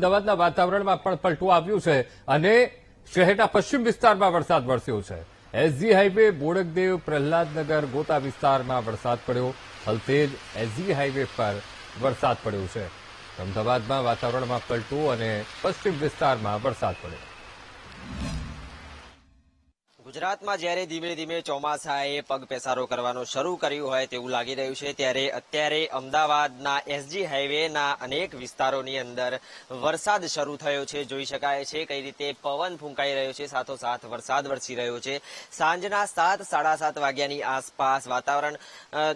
અમદાવાદના વાતાવરણમાં પણ પલટું આવ્યું છે અને શહેરના પશ્ચિમ વિસ્તારમાં વરસાદ વરસ્યો છે. એસજી હાઈવે, બોડકદેવ, પ્રહલાદનગર, ગોતા વિસ્તારમાં વરસાદ પડ્યો. હલતેજ એસજી હાઈવે પર વરસાદ પડ્યો છે. અમદાવાદમાં વાતાવરણમાં પલટું અને પશ્ચિમ વિસ્તારમાં વરસાદ પડ્યો. ગુજરાતમાં જ્યારે ધીમે ધીમે ચોમાસાએ પગ પેસારો કરવાનો શરૂ કર્યું હોય તેવું લાગી રહ્યું છે, ત્યારે અત્યારે અમદાવાદના એસજી હાઈવેના અનેક વિસ્તારોની અંદર વરસાદ શરૂ થયો છે. જોઈ શકાય છે કઈ રીતે પવન ફૂંકાઈ રહ્યો છે, સાથોસાથ વરસાદ વરસી રહ્યો છે. સાંજના સાત, સાડા સાત વાગ્યાની આસપાસ વાતાવરણ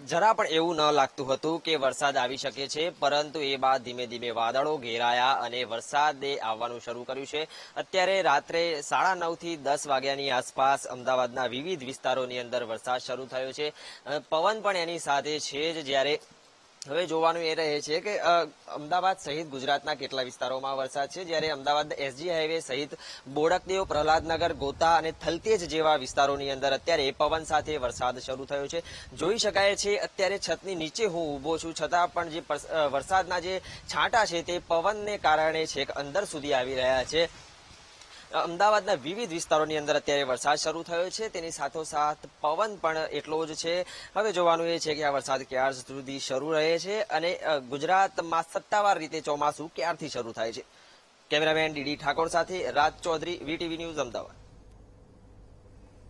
જરા પણ એવું ન લાગતું હતું કે વરસાદ આવી શકે છે, પરંતુ એ બાદ ધીમે ધીમે વાદળો ઘેરાયા અને વરસાદે આવવાનું શરૂ કર્યું છે. અત્યારે રાત્રે સાડા નવથી દસ વાગ્યાની આસપાસ અમદાવાદના વિવિધ વિસ્તારોની અંદર વરસાદ શરૂ થયો છે. પવન પણ એની સાથે છે જ જ્યારે હવે જોવાનું એ રહે છે કે અમદાવાદ સહિત ગુજરાતના કેટલા વિસ્તારોમાં વરસાદ છે? જ્યારે અમદાવાદ એસજી હાઈવે સહિત બોડકદેવ, પ્રહલાદનગર, ગોતા અને થલતેજ જેવા વિસ્તારોની અંદર અત્યારે પવન સાથે વરસાદ શરૂ થયો છે. જોઈ શકાય છે અત્યારે છતની નીચે હું ઊભો છું, છતાં પણ જે વરસાદના જે છાંટા છે તે પવનને કારણે છેક અંદર સુધી આવી રહ્યા છે. અમદાવાદના વિવિધ વિસ્તારોની અંદર અત્યારે વરસાદ શરૂ થયો છે. તેની સાથોસાથ પવન પણ એટલો જ છે. હવે જોવાનું એ છે કે આ વરસાદ ક્યાર સુધી શરૂ રહે છે અને ગુજરાતમાં સત્તાવાર રીતે ચોમાસું ક્યારથી શરૂ થાય છે? કેમેરામેન ડીડી ઠાકોર સાથે રાજ ચૌધરી, વીટીવી ન્યૂઝ અમદાવાદ.